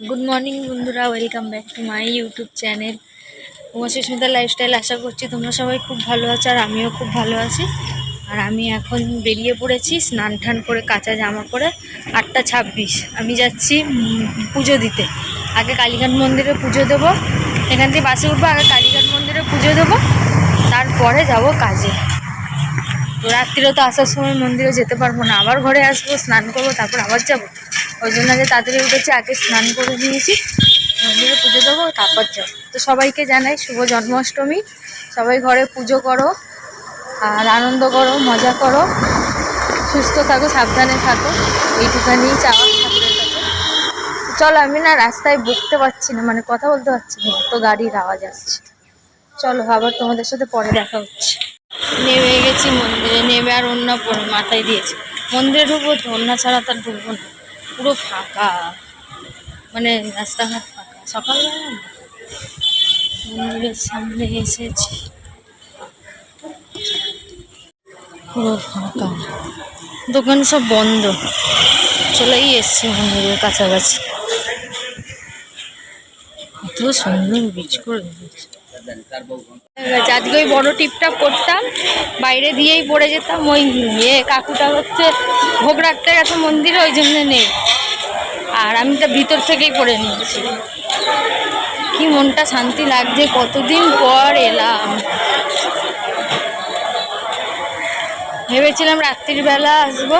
Good morning বন্ধুরা welcome back to my YouTube channel Uma Susmita lifestyle আশা করছি তোমরা সবাই খুব ভালো আছো আর আমিও খুব ভালো আছি। আর আমি এখন বেরিয়ে পড়েছি স্নান টান করে, কাঁচা জামা পরে আটটা ছাব্বিশ। আমি যাচ্ছি পুজো দিতে। আগে কালীঘাট মন্দিরে পুজো দেবো। এখান থেকে বাসে উঠবো, আগে কালীঘাট মন্দিরে পুজো দেবো। তারপরে যাব কাজে। তো রাত্রিরে তো আসার সময় মন্দিরে যেতে পারব না। আবার ঘরে আসব, স্নান করব, তারপর আবার যাব। ওই জন্য আগে তাড়াতাড়ি উঠেছি, আগে স্নান করে নিয়েছি। মন্দিরে পুজো দেবো, তারপর যাব। তো সবাইকে জানাই শুভ জন্মাষ্টমী। সবাই ঘরে পুজো করো, আর আনন্দ করো, মজা করো। সুস্থ থাকো, সাবধানে থাকো। এইটুখানি চাওয়া ঠাকুরের চলো, আমি না রাস্তায় বকতে পারছি না মানে কথা বলতে পারছি না, এত গাড়ির আওয়াজ আসছে। চলো, আবার তোমাদের সাথে পরে দেখা হচ্ছে। নেমে গেছি মন্দিরে, নেমে আর অন্য পরে মাথায় দিয়েছি। মন্দিরে ঢুকবো তো, অন্য ছাড়া তার ঢুকবো না। পুরো ফাঁকা। মানে রাস্তাঘাট ফাঁকা। সকালবেলা মন্দিরের সামনে এসেছি। পুরো ফাঁকা। দোকান সব বন্ধ। চলেই এসছি মন্দিরের কাছাকাছি। এত সুন্দর বীজ করে আচ্ছা, আজকে ওই বড় টিপটা করতাম, বাইরে দিয়েই পড়ে যেতাম, ওই ইয়ে কাকুটা হচ্ছে ভোগ রাখতে গেছে মন্দিরে ওই জন্য নেই। আর আমি তো ভিতর থেকেই পড়ে নিয়েছি। কি মনটা শান্তি লাগছে, কতদিন পর এলাম। ভেবেছিলাম রাত্রির বেলা আসব।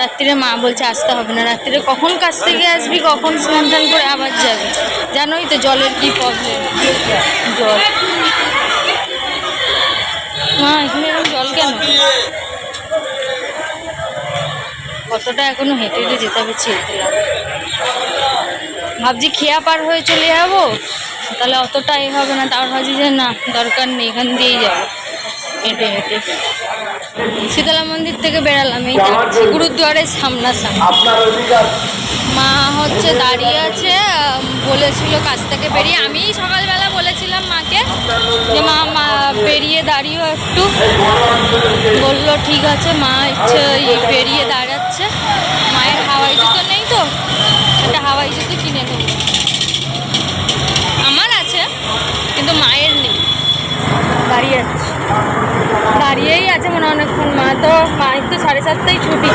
রাত্রিরে মা বলছে, আসতে হবে না। রাত্রিরে, কখন কাছ থেকে আসবি? কখন স্নান টান করে আবার যাবি? জানোই তো জলের কি প্রবলেম জল। মা, এখানে এরকম জল কেন? কতটা এখনও হেঁটে হেঁটে যেতে হবে, ছেড়ে ভাবছি খেয়া পার হয়ে চলে যাব, তাহলে অতটা এ হবে না। তারপর ভাবছি যে না, দরকার নেই, এখান দিয়েই যাব। হেঁটে হেঁটে শীতলা মন্দির থেকে বেড়ালাম এই যাচ্ছি গুরুদুয়ারের সামনাসামনি। মা হচ্ছে দাঁড়িয়ে আছে বলেছিল কাজ থেকে বেরিয়ে। আমি সকালবেলা বলেছিলাম মাকে যে মা মা বেরিয়ে দাঁড়িয়েও একটু। বলল ঠিক আছে মা ইচ্ছে এই বেরিয়ে দাঁড়াচ্ছে মায়ের হাওয়াই জুতো নেই তো একটা হাওয়াই জুতো কিনে দেবো আমার আছে কিন্তু মায়ের নেই দাঁড়িয়ে আছে দাঁড়িয়েই আছে মনে হয় অনেকক্ষণ মা তো মায়ের তো সাড়ে সাতটাই ছুটি।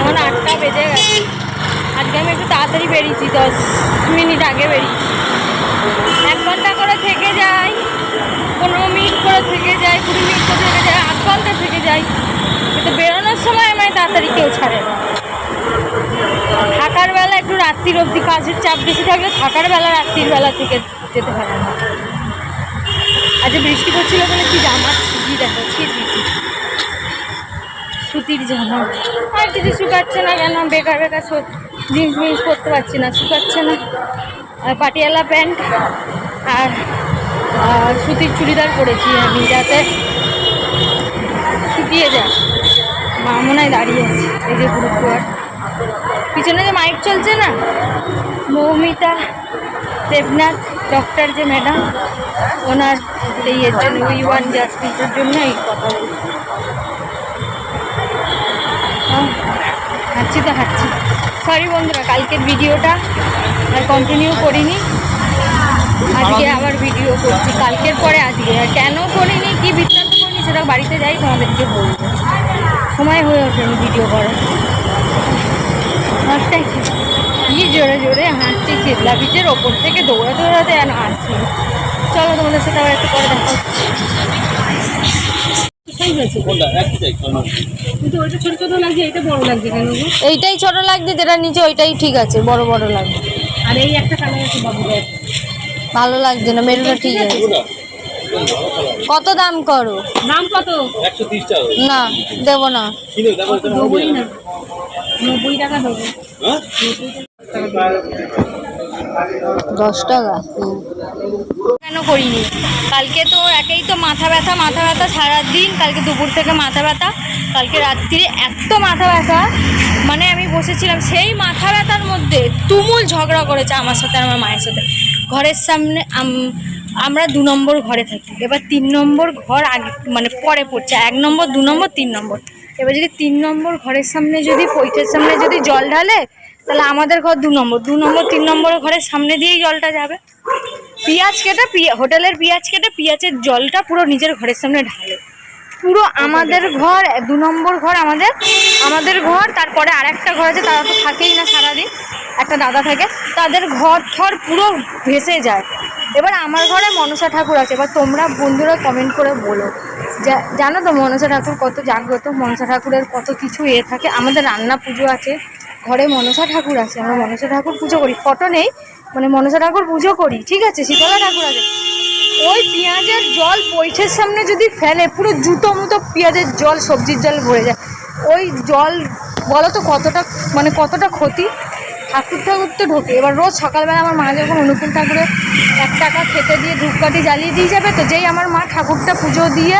এখন আটটা বেজে গেছে। আজকে আমি একটু তাড়াতাড়ি বেরিয়েছি, দশ মিনিট আগে বেরিয়েছি। এক ঘণ্টা করে থেকে যাই পনেরো মিনিট করে থেকে যাই কুড়ি মিনিট করে থেকে যাই আধ ঘণ্টা থেকে যাই কিন্তু বেরোনোর সময় আমায় তাড়াতাড়ি কেউ ছাড়ে না। থাকার বেলা একটু রাত্রির অবধি, কাজের চাপ বেশি থাকলে থাকার বেলা রাত্রির বেলা থেকে যেতে পারে না। আজ বৃষ্টি পড়ছিল বলে কি জামা দেখাচ্ছি দিদি সুতির জামা। আর কিছু শুকাচ্ছে না কেন? বেকার বেকার জিন্স মিন্স পরতে পারছি না, শুকাচ্ছে না। আর পাটিয়ালা প্যান্ট আর সুতির চুড়িদার পরেছি আমি যাতে শুকিয়ে যায়। মা মনে হয় দাঁড়িয়ে আছে, এই যে গুরুদুয়ার পিছনে যে মাইক চলছে না? মৌমিতা দেবনাথ ডক্টর যে ম্যাডাম ওনার ইয়ের জন্য উই ওয়ান জাস্টিসের জন্য এই কথা বলছি। হাঁটছি তো, হাঁটছি। সরি বন্ধুরা, কালকের ভিডিওটা আর কন্টিনিউ করিনি। আজকে আবার ভিডিও করছি, কালকের পরে আজকে। আর কেন করিনি, কি বৃত্তান্ত করিনি, সেটা বাড়িতে যাই, তোমাদেরকে বলব। সময় হয়ে ওঠেনি ভিডিও করার। হাঁটতে কি জোরে জোরে হাঁটছি চিতলা বিচের ওপর থেকে দৌড়াতে দৌড়াতে আর হাঁটছি। চলো তোমাদের সাথে আবার একটু পরে দেখা এইটাই ছোট লাগছে যেটা নিচে ওইটাই ঠিক আছে বড় বড় লাগছে আর এই একটা কালার আছে বাবু দেখ। ভালো লাগছে না মেরুটা ঠিক আছে? কত দাম করো? দাম কত? একশো তিরিশ টাকা না দেবো না। হ্যাঁ? দশ টাকা। কেন করিনি? কালকে তো একেই তো মাথা ব্যথা মাথা ব্যথা সারাদিন। কালকে দুপুর থেকে মাথা ব্যথা, কালকে রাত্রিরে এত মাথা ব্যথা। মানে আমি বসেছিলাম সেই মাথা ব্যথার মধ্যে তুমুল ঝগড়া করেছে আমার সাথে আমার মায়ের সাথে। ঘরের সামনে আমরা দু নম্বর ঘরে থাকি। এবার তিন নম্বর ঘর আগে মানে পরে পড়ছে। এক নম্বর, দু নম্বর, তিন নম্বর। এবার যদি তিন নম্বর ঘরের সামনে যদি পৈঠের সামনে যদি জল ঢালে তাহলে আমাদের ঘর দু নম্বর দু নম্বর, তিন নম্বর ঘরের সামনে দিয়েই জলটা যাবে। পেঁয়াজ কেটে হোটেলের পেঁয়াজ কেটে পেঁয়াজের জলটা পুরো নিজের ঘরের সামনে ঢালে। পুরো আমাদের ঘর, দু নম্বর ঘর আমাদের আমাদের ঘর, তারপরে আরেকটা ঘর আছে, তারা তো থাকেই না সারাদিন। একটা দাদা থাকে, তাদের ঘর ঠর পুরো ভেসে যায়। এবার আমার ঘরে মনসা ঠাকুর আছে, এবার তোমরা বন্ধুরা কমেন্ট করে বলো। জানো তো মনসা ঠাকুর কত জাগ্রত, মনসা ঠাকুরের কত কিছু এ থাকে, আমাদের রান্না পুজো আছে। ঘরে মনসা ঠাকুর আছে, আমরা মনসা ঠাকুর পুজো করি। ফটো নেই মানে মনসা ঠাকুর পুজো করি, ঠিক আছে? শীতলা ঠাকুর আছে। ওই পেঁয়াজের জল বৈঠের সামনে যদি ফেলে, পুরো জুতো মতো পেঁয়াজের জল, সবজির জল ভরে যায়। ওই জল বলো তো কতটা মানে কতটা ক্ষতি? ঠাকুর ঠাকুর তো ঢোকে। এবার রোজ সকালবেলা আমার মা যখন অনুকূল ঠাকুরের এক টাকা খেতে দিয়ে ধূপকাঠি জ্বালিয়ে দিয়ে যাবে, তো যেই আমার মা ঠাকুরটা পুজো দিয়ে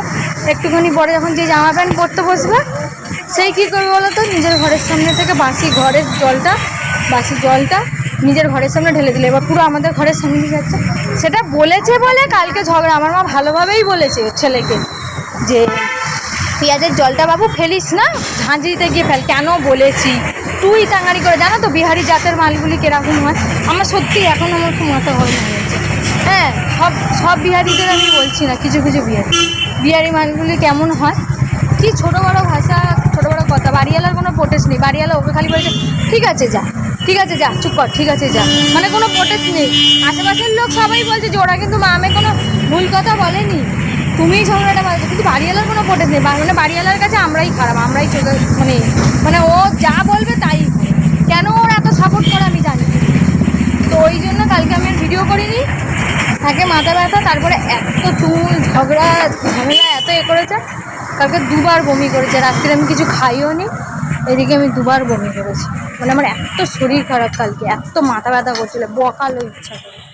একটুখানি পরে যখন যে জামা প্যান্ট পরতে বসবে সেই কী করবে বলো তো? নিজের ঘরের সামনে থেকে বাসি ঘরের জলটা, বাসি জলটা নিজের ঘরের সামনে ঢেলে দিলে। এবার পুরো আমাদের ঘরের সামনে যাচ্ছে? সেটা বলেছে বলে কালকে ঝগড়া। আমার মা ভালোভাবেই বলেছে ছেলেকে যে, পেঁয়াজের জলটা বাবু ফেলিস না, ঝাঁঝরিতে গিয়ে ফেল। কেন বলেছি? তুই টাঙারি করে, জানো তো বিহারি জাতের মালগুলি কীরকম হয়? আমার সত্যি এখন আমার খুব মাথা গরম হয়ে গেছে। হ্যাঁ সব সব বিহারিদের আমি বলছি না, কিছু কিছু বিহারি। বিহারি মালগুলি কেমন হয়? কি ছোটো বড়ো ভাষা কথা, বাড়িওয়ালার কোনো প্রোটেস্ট নেই। বাড়িওয়ালা ওকে খালি বলছে, ঠিক আছে, যা, ঠিক আছে, যা, চুপ কর, ঠিক আছে, যা। মানে কোনো প্রোটেস্ট নেই। আশেপাশের লোক সবাই বলছে যে, ওরা কিন্তু মামে কোনো ভুল কথা বলেনি। তুমিই ঝগড়াটা বাজছো কিন্তু বাড়িওয়ালার কোনো প্রোটেস্ট নেই। মানে বাড়িওয়ালার কাছে আমরাই খারাপ, আমরাই চোখে মানে মানে ও যা বলবে তাই। কেন ওর এত সাপোর্ট করে আমি জানি তো ওই জন্য কালকে আমি ভিডিও করিনি। থাকে মাথা ব্যথা, তারপরে এত চুল, ঝগড়া, ঝামেলা এত এ করেছে, কালকে দুবার বমি করেছে। রাত্রে আমি কিছু খাইও নি, এদিকে আমি দুবার বমি করেছি। মানে আমার এত শরীর খারাপ কালকে, এত মাথা ব্যথা করছিল, বকালো ইচ্ছা করে।